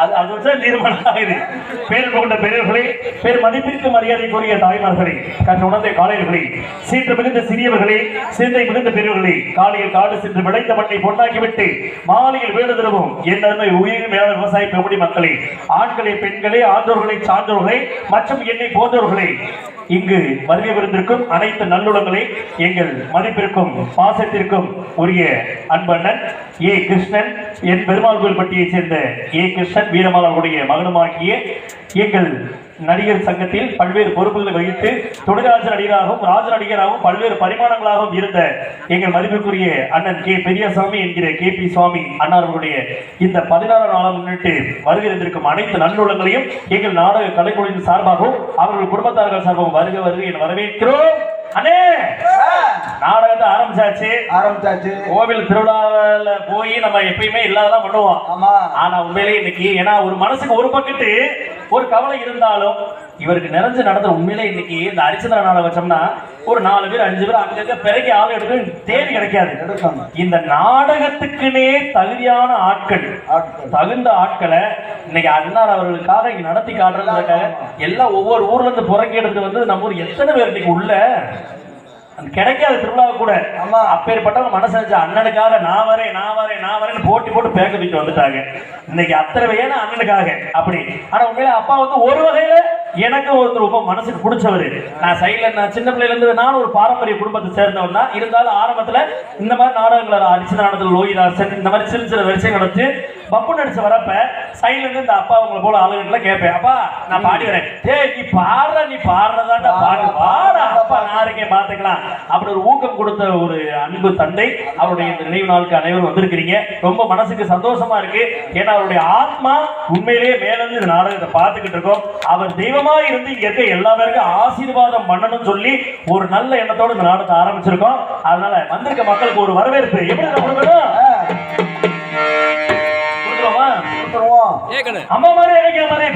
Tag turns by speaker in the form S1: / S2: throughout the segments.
S1: அது அது அது தீர்மானம் ஆகுது. பேர் கொண்ட பெரியவர்களே பேர் மதிப்பிற்கு மரியாதைக்குரிய தாய்மார்களே கற்று உணர்ந்த காலையர்களே சீற்று மிகுந்த சிறியவர்களே சிந்தை மிகுந்த பெரியவர்களே காலையில் காடு சென்று விளைந்த மண்ணை பொண்ணாக்கிவிட்டு மாலையில் வீடு திரும்பும் என் அருமை உயிர் மேலான விவசாய பெருமடி மக்களே ஆண்களே பெண்களே ஆண்டோர்களே சான்றோர்களே மற்றும் என்னை போன்றவர்களே இங்கு வருகை விருந்திருக்கும் அனைத்து நல்லுளங்களை எங்கள் மதிப்பிற்கும் பாசத்திற்கும் உரிய அன்பண்ணன் ஏ. கிருஷ்ணன். என் பெருமாள் கோயில்பட்டியைச் சேர்ந்த ஏ. கிருஷ்ணன் வீரமால் அவருடைய மகனுமாகிய எங்கள் நடிகர் சங்கத்தில் பல்வேறு பொறுப்புகளை வகித்து துணைராஜ நடிகராகவும் ராஜ நடிகராகவும் பல்வேறு பரிமாணங்களாகவும் இருந்த எங்கள் மதிப்பிற்குரிய அண்ணன் கே பெரியசாமி என்கிற கே பி சுவாமி அன்னார்களுடைய இந்த பதினாறாம் நாளாம் முன்னிட்டு வருகை இருந்திருக்கும் அனைத்து நல்லுள்ளங்களையும் எங்கள் நாடக கலைக்குழுவின் சார்பாகவும் அவர்கள் குடும்பத்தார்கள் சார்பாகவும் வருக வருக என வரவேற்கிறோம். அண்ணே! நாடகத்தை ஆரம்பிச்சாச்சு.
S2: ஆரம்பிச்சாச்சு.
S1: கோவில் திருவிழாவில் போய் நம்ம எப்பயுமே இல்லாததான் பண்ணுவோம்.
S2: ஆமா.
S1: ஆனா உண்மையிலேயே இன்னைக்கு ஏன்னா ஒரு மனசுக்கு ஒரு பக்கத்து ஒரு கவலை இருந்தாலும் இவருக்கு நிறைஞ்சு நடந்த உண்மையிலே இன்னைக்கு இந்த அரிச்சந்திர நாடகம் வச்சோம்னா ஒரு நாலு பேர் அஞ்சு பேர் அங்கங்க பிறகு ஆள் எடுக்க தேடி கிடைக்காது. இந்த நாடகத்துக்குனே தகுதியான ஆட்கள் தகுந்த ஆட்களை இன்னைக்கு அண்ணார் அவர்களுக்காக இங்க நடத்தி காட்டுறதுக்காக எல்லாம் ஒவ்வொரு ஊர்ல இருந்து புறக்கி எடுத்து வந்து நம்ம ஊர் எத்தனை பேர் இன்னைக்கு உள்ள? கிடைக்காது திருவிழாவை கூட
S2: ஆமா.
S1: அப்பேற்பட்டவங்க மனசு வச்சு அண்ணனுக்காக நான் வரேன் நான் வரேன் நான் வரேன்னு போட்டி போட்டு பேக்க தூக்கி வந்துட்டாங்க இன்னைக்கு அத்தனை வேணும் அண்ணனுக்காக அப்படி ஆனா உண்மையில அப்பா வந்து ஒரு வகையில எனக்கும் ஒருத்தர் ரொம்ப மனசுக்கு பிடிச்சவரு. நான் சைட்ல நான் சின்ன பிள்ளையில இருந்து நானும் ஒரு பாரம்பரிய குடும்பத்தை சேர்ந்தவன் தான். இருந்தாலும் ஆரம்பத்துல இந்த மாதிரி நாடகங்களை அடிச்ச நாடகத்தில் லோகிதாசன் இந்த மாதிரி சிறு சிறு வரிசை நடத்தி பப்பு நடிச்சு வரப்ப சைட்ல இருந்து இந்த அப்பா அவங்களை போல ஆளுகிட்ட கேட்பேன். அப்பா நான் பாடி வரேன். ஏ நீ பாடுற நீ பாடுறதாண்டா பாடு. பாடா அப்பா நான் இருக்கேன் பாத்துக்கலாம். அப்படி ஒரு ஊக்கம் கொடுத்த ஒரு அன்பு தந்தை அவருடைய இந்த நினைவு நாளுக்கு அனைவரும் வந்திருக்கிறீங்க. ரொம்ப மனசுக்கு சந்தோஷமா இருக்கு. ஏன்னா அவருடைய ஆத்மா உண்மையிலேயே மேல இந்த நாடகத்தை பார்த்துக்கிட்டு இருக்கோம். அவர் தெய்வம் இருந்து இங்க இருக்க எல்லா பேருக்கும் ஆசீர்வாதம் பண்ணணும்னு சொல்லி ஒரு நல்ல எண்ணத்தோட இந்த நாடகத்தை ஆரம்பிச்சிருக்கோம். அதனால வந்திருக்க மக்களுக்கு ஒரு வரவேற்பு. எப்படி கொடுக்கணும் அம்மா மாதிரி அழகிய மாதிரி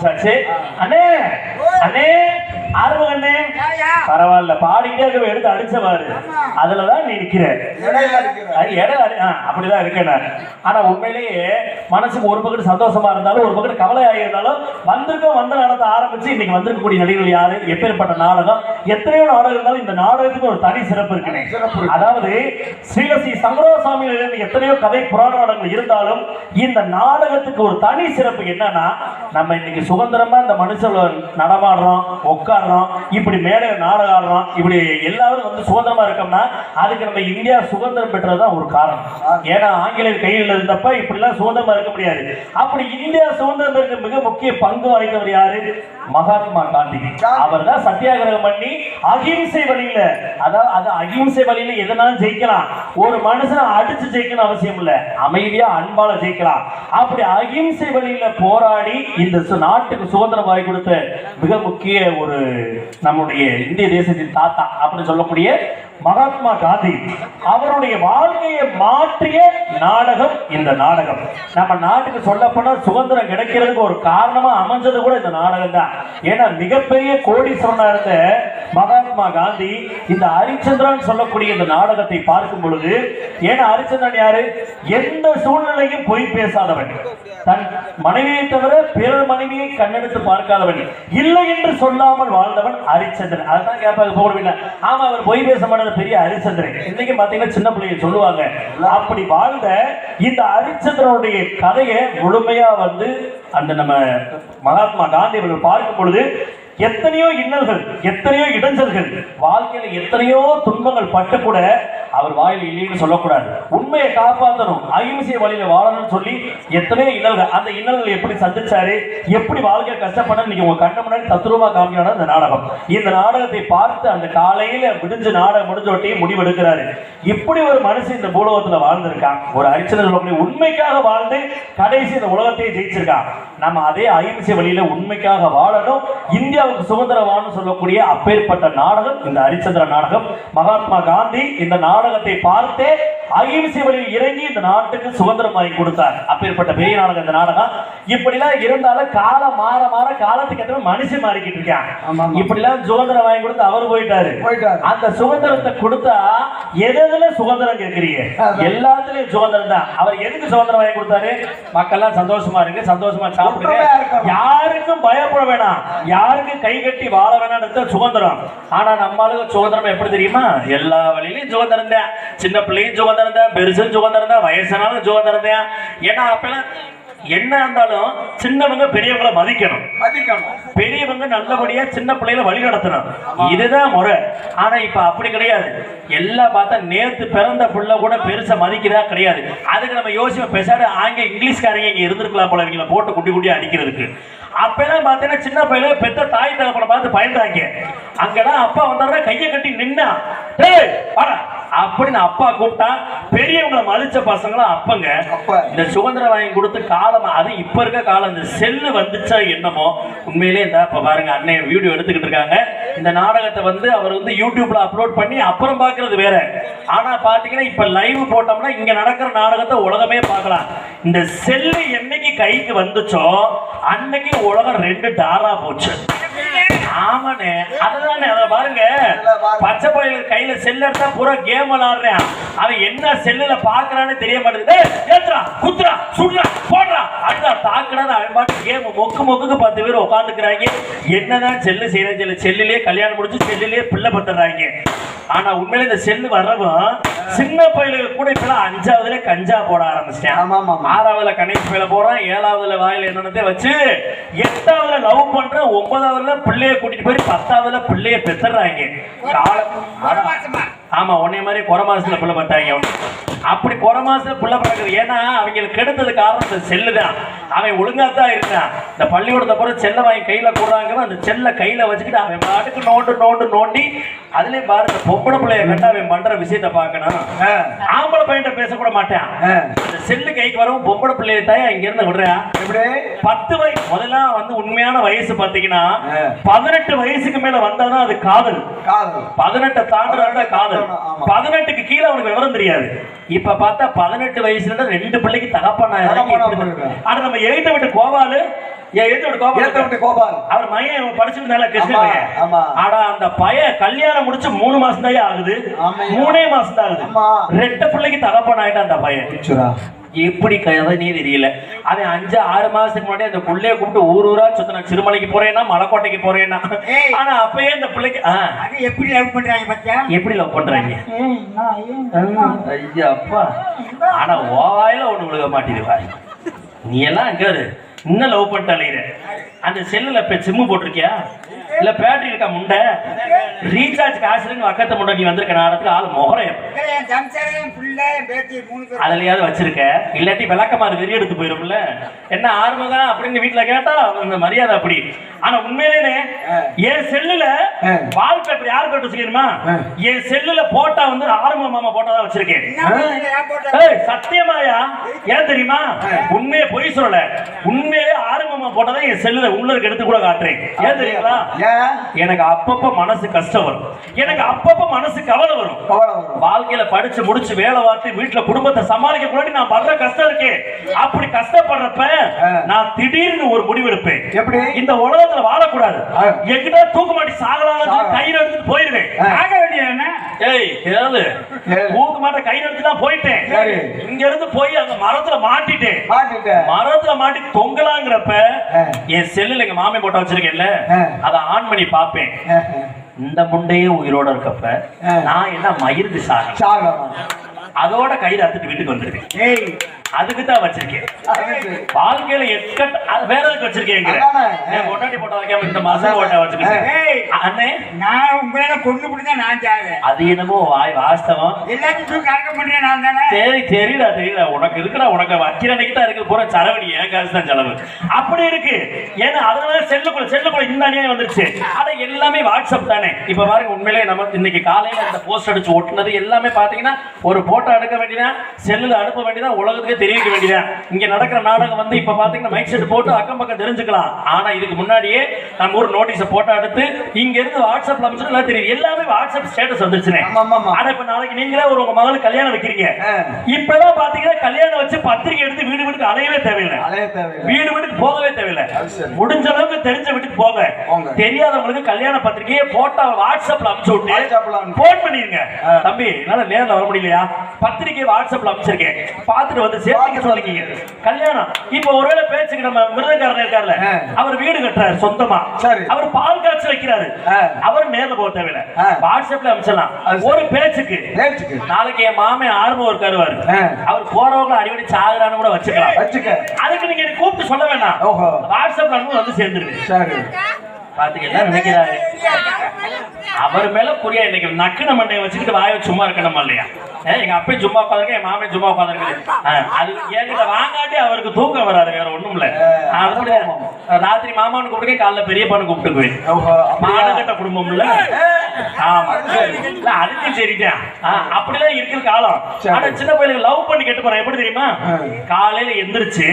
S1: சந்தோஷமா ஆரம்பிச்சாச்சு அண்ணே அண்ணே ஆர்வம் அண்ணே பரவாயில்ல பாடிட்டே இருக்க எடுத்து அடிச்சவாரு அதுலதான் நீ நிக்கிற அப்படிதான் இருக்கேன் ஆனா உண்மையிலேயே மனசுக்கு ஒரு பக்கத்து சந்தோஷமா இருந்தாலும் ஒரு பக்கத்து கவலையா இருந்தாலும் வந்திருக்கோம் வந்த நாடகத்தை ஆரம்பிச்சு இன்னைக்கு வந்திருக்கக்கூடிய நடிகர்கள் யாரு? எப்பேற்பட்ட நாடகம்? எத்தனையோ நாடகம் இருந்தாலும் இந்த நாடகத்துக்கு ஒரு தனி சிறப்பு
S2: இருக்கு.
S1: அதாவது ஸ்ரீலஸ்ரீ சங்கரசாமியில இருந்து எத்தனையோ கதை புராண நாடகங்கள் இருந்தாலும் இந்த நாடகத்துக்கு ஒரு தனி சிறப்பு என்னன்னா நம்ம இன்னைக்கு சுதந்திரமா இந்த மனுஷன் நடமாடுறோம் உட்காடுறோம் இப்படி மேடை நாடகம் ஆடுறோம் இப்படி எல்லாரும் வந்து சுதந்திரமா இருக்கோம்னா அதுக்கு நம்ம இந்தியா சுதந்திரம் பெற்றதுதான் ஒரு காரணம். ஏன்னா ஆங்கிலேயர் கையில் இருந்தப்ப இப்படிலாம் சுதந்திரமா இருக்க முடியாது. அப்படி இந்தியா சுதந்திரம் இருக்க மிக முக்கிய பங்கு வகித்தவர் யாரு? மகாத்மா காந்தி. அவர் தான் சத்தியாகிரகம் பண்ணி அகிம்சை வழியில அதாவது அது அகிம்சை வழியில எதனாலும் ஜெயிக்கலாம். ஒரு மனுஷனை அடிச்சு ஜெயிக்கணும் அவசியம் இல்ல. அமைதியா அன்பால ஜெயிக்கலாம். அப்படி அகிம்சை வழியில போராடி இந்த நாட்டுக்கு சுதந்திரம் வாங்கி கொடுத்த மிக முக்கிய ஒரு நம்முடைய இந்திய தேசத்தின் தாத்தா அப்படின்னு சொல்லக்கூடிய மகாத்மா காந்தி அவருடைய வாழ்க்கையை மாற்றிய நாடகம் இந்த நாடகம். நம்ம நாட்டுக்கு சொல்லப்போனா சுதந்திரம் கிடைக்கிறதுக்கு ஒரு காரணமா அமைஞ்சது கூட இந்த நாடகம் தான். ஏன்னா மிகப்பெரிய கோடீஸ்வரனா இருந்த மகாத்மா காந்தி இந்த ஹரிச்சந்திரன் சொல்லக்கூடிய இந்த நாடகத்தை பார்க்கும் பொழுது ஏன்னா ஹரிச்சந்திரன் யாரு? எந்த சூழ்நிலையும் பொய் பேசாதவன். தன் மனைவியை தவிர பிறர் மனைவியை கண்ணெடுத்து பார்க்காதவன். இல்லை என்று சொல்லாமல் வாழ்ந்தவன் ஹரிச்சந்திரன். அதான் கேட்பாங்க போடுவீங்க. ஆமா அவர் பொய் பேச மாட்டது பெரிய ஹரிச்சந்திரன் இன்னைக்கு பார்த்தீங்கன்னா சின்ன பிள்ளைங்க சொல்லுவாங்க அப்படி வாழ்ந்த இந்த ஹரிச்சந்திரனுடைய கதையை முழுமையா வந்து அந்த நம்ம மகாத்மா காந்தி அவர்கள் பார்க்கும் பொழுது எத்தனையோ இன்னல்கள் எத்தனையோ இடைஞ்சல்கள் வாழ்க்கையில எத்தனையோ துன்பங்கள் பட்டு கூட அவர் வாயில் இல்லைன்னு சொல்லக்கூடாது. உண்மையை காப்பாற்றணும் அகிம்சை வழியில வாழணும்னு சொல்லி எத்தனையோ இன்னல்கள் அந்த இன்னல்கள் எப்படி சந்திச்சாரு? எப்படி வாழ்க்கை கஷ்டப்பட நீங்க உங்க கண்ண முன்னாடி தத்ரூபா காமிக்கணும் இந்த நாடகம். இந்த நாடகத்தை பார்த்து அந்த காலையில விடிஞ்சு நாடகம் முடிஞ்ச முடிவெடுக்கிறாரு. இப்படி ஒரு மனுஷன் இந்த பூலோகத்துல வாழ்ந்திருக்கான். ஒரு அரிச்சனர் சொல்லக்கூடிய உண்மைக்காக வாழ்ந்து கடைசி இந்த உலகத்தையே ஜெயிச்சிருக்கான். நம்ம அதே அகிம்சை வழியில உண்மைக்காக வாழணும். இந்தியாவுக்கு சுதந்திரவான்னு சொல்லக்கூடிய அப்பேற்பட்ட நாடகம் இந்த ஹரிச்சந்திர நாடகம். மகாத்மா காந்தி இந்த நாடகத்தை பார்த்தே அகிம்சை வழியில் இறங்கி இந்த நாட்டுக்கு சுதந்திரம் வாங்கி கொடுத்தார். அப்பேற்பட்ட பெரிய நாடகம் இந்த நாடகம். இப்படிலாம் இருந்தாலும் காலம் மாற மாற காலத்துக்கு ஏற்ற மனுஷன் மாறிக்கிட்டு இருக்கான்.
S2: ஆமாம்.
S1: இப்படிலாம் சுதந்திரம் வாங்கி கொடுத்து அவர் போயிட்டாரு. அந்த சுதந்திரத்தை கொடுத்தா எதுல சுதந்திரம் கேட்கறீங்க. எல்லாத்துலயும் சுதந்திரம் தான். அவர் எதுக்கு சுதந்திரம் வாங்கி கொடுத்தாரு? மக்கள்லாம் சந்தோஷமா இருக்கு சந்தோஷமா சாப்பிடுங்க. யாருக்கும் பயப்பட வேணாம். யாருக்கும் கை கட்டி வாழ வேணாம்ன்றது சுதந்திரம். ஆனா நம்மளுக்கு சுதந்திரம் எப்படி தெரியுமா? எல்லா வழியிலும் சுதந்திரம் தான். சின்ன பிள்ளையும் சுதந்திரம் தான் பெருசும் சுதந்திரம் தான் வயசானாலும் சுதந்திரம் தான் ஏன்னா அப்பெல்லாம் என்ன இருந்தாலும் சின்னவங்க பெரியவங்களை மதிக்கணும்.
S2: மதிக்கணும்.
S1: பெரியவங்க நல்லபடியா சின்ன பிள்ளைகளை வழி நடத்தணும். இதுதான் முறை. ஆனா இப்ப அப்படி கிடையாது. எல்லாம் பார்த்தா நேத்து பிறந்த புள்ள கூட பெருசா மதிக்கிறதா கிடையாது. அதுக்கு நம்ம யோசிப்போம். பேசாடு ஆங்க இங்கிலீஷ்காரங்க இங்க இருந்திருக்கலாம் போல இவங்களை போட்டு குட்டி குட்டி அடிக்கிறதுக்கு. அப்பெல்லாம் பார்த்தீங்கன்னா சின்ன பையல பெத்த தாய் தகப்பனை பார்த்து பயந்தாங்க அங்கெல்லாம் அப்பா வந்தாருன்னா கையை கட்டி நின்னா. டேய் வாடா. அப்படின்னு அப்பா கூப்பிட்டா பெரியவங்களை மதிச்ச பசங்களும் அப்பங்க.
S2: அப்ப.
S1: இந்த சுதந்திரம் வாங்கி கொடுத்து காலம் அது இப்ப இருக்க காலம் இந்த செல்லு வந்துச்சா என்னமோ உண்மையிலே இந்த இப்ப பாருங்க அண்ணன் வீடியோ எடுத்துக்கிட்டு இருக்காங்க. இந்த நாடகத்தை வந்து அவர் வந்து யூடியூப்ல அப்லோட் பண்ணி அப்புறம் பார்க்கிறது வேற. ஆனா பாத்தீங்கன்னா இப்ப லைவ் போட்டோம்னா இங்க நடக்கிற நாடகத்தை உலகமே பார்க்கலாம். இந்த செல்லு என்னைக்கு கைக்கு வந்துச்சோ அன்னைக்கு உலகம் ரெண்டு டாரா போச்சு. ஆமாண்ணே. அதுதானே அதை பாருங்க. பச்சை பையலுக்கு கையில செல் எடுத்தா பூரா கேம் விளாடுறான். அவன் என்ன செல்லுல பாக்குறான்னு தெரிய மாட்டேங்குது. ஏத்துறா குத்துறா சுடுறா போடுறா அடுத்தா தாக்குறான்னு அவன் பாட்டு கேம் மொக்கு மொக்குக்கு பத்து பேர் உட்காந்துக்கிறாங்க. என்னதான் செல்லு செய்யறேன் சொல்லி செல்லுலயே கல்யாணம் முடிச்சு செல்லுலயே பிள்ளை பத்துறாங்க. ஆனா உண்மையில இந்த செல்லு வர்றவன் சின்ன பையலுக்கு கூட இப்பெல்லாம் அஞ்சாவதுல கஞ்சா போட ஆரம்பிச்சிட்டான். ஆறாவதுல கணேஷ் பையில போறான் ஏழாவதுல வாயில என்னென்னத்தை வச்சு எட்டாவதுல லவ் பண்ற ஒன்பதாவதுல பிள்ளைய கூட்டிட்டு போய் பத்தாவதுல பிள்ளைய பெத்துறாங்க காலம் ஆமா உன்னைய மாதிரி குறை மாசத்துல புள்ள பத்தாங்க அப்படி குறை மாசத்துல புள்ள ஏன்னா அவங்களுக்கு கெடுத்தது காரணம் இந்த செல்லு தான். அவன் ஒழுங்கா தான் இருந்தான். இந்த பள்ளிக்கூடத்தை போற செல்லை வாங்கி கையில போடுறாங்க அந்த செல்லை கையில வச்சுக்கிட்டு அவன் பாட்டுக்கு நோண்டு நோண்டு நோண்டி அதுலயும் பாரு இந்த பொம்பளை பிள்ளைய கண்டு அவன் பண்ற விஷயத்த பார்க்கணும். ஆம்பளை பையன்ட்ட பேசக்கூட மாட்டான். இந்த செல்லு கைக்கு வரவும் பொம்பளை பிள்ளைய தாய் இங்க இருந்து விடுறான்
S2: எப்படி?
S1: பத்து வயசு முதல்ல வந்து உண்மையான வயசு பாத்தீங்கன்னா
S2: ஆ.
S1: பதினெட்டு வயசுக்கு மேல வந்தாதான் அது காதல்.
S2: காதல்.
S1: பதினெட்டை தாண்டுறதா காதல். பதினெட்டுக்கு கீழே அவனுக்கு விவரம் தெரியாது. இப்ப பார்த்தா பதினெட்டு வயசுல இருந்து ரெண்டு பிள்ளைக்கு தகப்பனா. ஆனா நம்ம எழுத்த விட்டு கோபாலு அவர் மையன் படிச்சிருந்தால கிருஷ்ண
S2: ஆமா,
S1: பையன்.
S2: ஆமா.
S1: ஆனா அந்த பையன் கல்யாணம் முடிச்சு மூணு மாசம் தான் ஆகுது. மூணே மாசம் தான் ஆகுது. ரெட்ட பிள்ளைக்கு தகப்பன் ஆயிட்டான் அந்த பையன். எப்படி கதைனே தெரியல. அவன் அஞ்சு ஆறு மாசத்துக்கு முன்னாடி அந்த புள்ளைய கூப்பிட்டு ஊர் ஊரா சுத்தின சிறுமலைக்கு போறேன்னா மலைக்கோட்டைக்கு போறேன்னா. ஆனா அப்பயே இந்த பிள்ளைக்கு
S3: அது எப்படி லவ் பண்றாங்க பத்தியா?
S1: எப்படி லவ் பண்றாங்க?
S3: நான்
S1: ஐயா அப்பா. ஆனா ஓவாயில ஒண்ணு விழுக மாட்டேது நீ எல்லாம் அங்க. இன்னும் லவ் பண்ணிட்டு அலையிற. அந்த செல்லுல இப்ப சிம்மு போட்டிருக்கியா? இல்ல பேட்டரி இருக்கா முண்டை? ரீசார்ஜ் காசுன்னு பக்கத்து முண்டை நீ வந்திருக்க நேரத்துக்கு ஆள்
S3: பேர்
S1: அதுலயாவது வச்சிருக்க. இல்லாட்டி விளக்கமாறு வெறி எடுத்து போயிரும்ல. என்ன ஆர்வம் அப்படின்னு வீட்டுல கேட்டா அந்த மரியாதை அப்படி. ஆனா உண்மையிலே என் செல்லுல
S2: ஆ.
S1: வால்பேப்பர் யார் போட்டு வச்சுக்கணுமா
S2: ஆ.
S1: என் செல்லுல போட்டா வந்து ஆர்வம் மாமா போட்டா? தான் வச்சிருக்கேன் சத்தியமாயா? ஏன் தெரியுமா? உண்மையை பொய் சொல்லல. உண்மையிலே ஆறுமாமா போட்டதான் என் செல்லுல உள்ள இருக்க எடுத்து கூட காட்டுறேன். ஏன் தெரியுங்களா? எனக்கு அப்பப்ப மனசு கஷ்டம் வரும். எனக்கு அப்பப்ப மனசு கவலை வரும். வாழ்க்கையில படிச்சு முடிச்சு வேலை பார்த்து வீட்டுல குடும்பத்தை சமாளிக்க முன்னாடி நான் படுற கஷ்டம் இருக்கே. அப்படி கஷ்டப்படுறப்ப. நான் திடீர்னு ஒரு முடிவு எடுப்பேன்
S2: எப்படி?
S1: இந்த உலகத்துல வாழக்கூடாது. எங்கிட்ட தூக்க மாட்டி சாகலாம். கையில எடுத்துட்டு போயிருவேன்.
S3: ஆக வேண்டியது என்ன?
S1: ஏய் கேளு. தூக்க மாட்ட கையில எடுத்து தான் போயிட்டேன். இங்க இருந்து போய் அங்க மரத்துல மாட்டிட்டேன்
S2: மாட்டிட்ட
S1: மரத்துல மாட்டி தொங்கலாங்கிறப்ப. என் செல்லுல எங்க மாமி போட்டோ வச்சிருக்கேன்ல. அத ஆன் பண்ணி பாப்பேன் இந்த முண்டையே உயிரோட இருக்கப்ப. நான் என்ன மயிருக்கு சாக
S2: சாகலாம்
S1: அதோட கையில அத்துட்டு வீட்டுக்கு வந்துருக்கேன்
S3: ஏய்
S1: அதுக்கு தான் வச்சிருக்கேன்.
S2: அது சரி.
S1: வாழ்க்கையில எக்கட் அது வேற எதுக்கு வச்சிருக்கேன் பொட்டாட்டி போட்டோ வைக்காம இந்த மாசம் போட்டோ வச்சுக்கிட்டேன்
S3: ஏய்
S1: அண்ணே.
S3: நான் உங்களால கொண்டு பிடிச்சா நான் சாவேன்
S1: அது என்னமோ வாய் வாஸ்தவம்.
S3: எல்லாத்தையும் அடக்க முடியும் நான் தானே?
S1: சரி தெரியல தெரியல உனக்கு இருக்குடா உனக்கு வக்கிர அன்னைக்கு தான் இருக்கு. பூரா சரவடி என் காசு தான் செலவு. அப்படி இருக்கு. ஏன்னா அதனால செல்லுக்குள்ள செல்லுக்குள்ள இந்த அநியாயம் வந்துருச்சு. ஆனா எல்லாமே வாட்ஸ்அப் தானே. இப்ப பாருங்க உண்மையிலே நம்ம இன்னைக்கு காலையில இந்த போஸ்ட் அடிச்சு ஒட்டுனது எல்லாமே பாத்தீங்கன்னா ஒரு போட்டோ எடுக்க வேண்டியதான் செல்லுல அனுப்ப வேண்டியதான் உலகத்துக்கே தெரிவிக்க வேண்டியதான் இங்க நடக்கிற நாடகம் வந்து இப்ப பாத்தீங்கன்னா மைக் செட் போட்டு அக்கம் பக்கம் தெரிஞ்சுக்கலாம் ஆனா இதுக்கு முன்னாடியே நம்ம ஒரு நோட்டீஸ போட்டோ எடுத்து இங்க இருந்து வாட்ஸ்அப்ல அமைச்சு எல்லாம் தெரியும் எல்லாமே வாட்ஸ்அப் ஸ்டேட்டஸ் வந்துருச்சுனே. ஆனா இப்ப நாளைக்கு நீங்களே ஒரு உங்க மகளுக்கு கல்யாணம் வைக்கிறீங்க. இப்பதான் பாத்தீங்கன்னா கல்யாணம் வச்சு பத்திரிக்கை எடுத்து வீடு வீட்டுக்கு அலையவே தேவையில்லை வீடு வீட்டுக்கு போகவே தேவையில்லை. முடிஞ்ச அளவுக்கு தெரிஞ்ச வீட்டுக்கு போங்க. தெரியாதவங்களுக்கு கல்யாண பத்திரிக்கையை போட்டோ வாட்ஸ்அப்ல அனுப்பிச்சு விட்டு. போன் பண்ணிருங்க. தம்பி என்னால நேர்ல வர முடியலையா பத்திரிக்கை வாட்ஸ்அப்ல அனுப்பிச்சிருக்கேன் பார்த்துட்டு வந்து சேர்த்துக்க சொல்லிக்கீங்க கல்யாணம் இப்ப ஒருவேளை பேச்சுக்கு நம்ம விருதுக்காரன் இருக்கார்ல. அவர் வீடு கட்டுறாரு சொந்தமா
S2: சரி.
S1: அவர் பால் காய்ச்சி வைக்கிறாரு. அவர் நேர்ல போக தேவையில்லை. வாட்ஸ்அப்ல அனுப்பிச்சிடலாம்
S2: அது
S1: ஒரு பேச்சுக்கு நாளைக்கு என் மாமன் ஆர்வம் இருக்காருவாரு
S2: ஆ.
S1: அவர் போறவங்க அடிக்கடி சாகுறான்னு கூட வச்சுக்கலாம்
S2: வச்சுக்க
S1: அதுக்கு நீங்க கூப்பிட்டு சொல்ல வேண்டாம்
S2: ஓஹோ
S1: வாட்ஸ்அப் அனுப்பி வந்து சேர்ந்துருக்கு
S2: சரி
S1: பாத்துக்க எல்லாம் நினைக்கிறாரு அவர் மேல புரியா இன்னைக்கு நக்குன மண்டையை வச்சுக்கிட்டு வாய சும்மா இருக்கணுமா இல்லையா? எங்க அப்பையும் சும்மா உட்காந்துருக்கேன் என் மாமன் சும்மா உட்காந்துருக்கு அது என்கிட்ட வாங்காட்டி அவருக்கு தூக்கம் வராது வேற ஒண்ணும் இல்ல. ராத்திரி மாமான்னு கூப்பிட்டு காலைல பெரியப்பான்னு கூப்பிட்டுக்குவேன்
S2: ஓஹோ அப்படியா?
S1: மானகட்ட குடும்பம் இல்ல? ஆமா. இல்ல அதுக்கும் சரிதான். ஆ, அப்படிலாம் இருக்கிற காலம். ஆனா சின்ன பையனுக்கு லவ் பண்ணி கெட்டு போறேன் எப்படி தெரியுமா. காலையில எந்திரிச்சு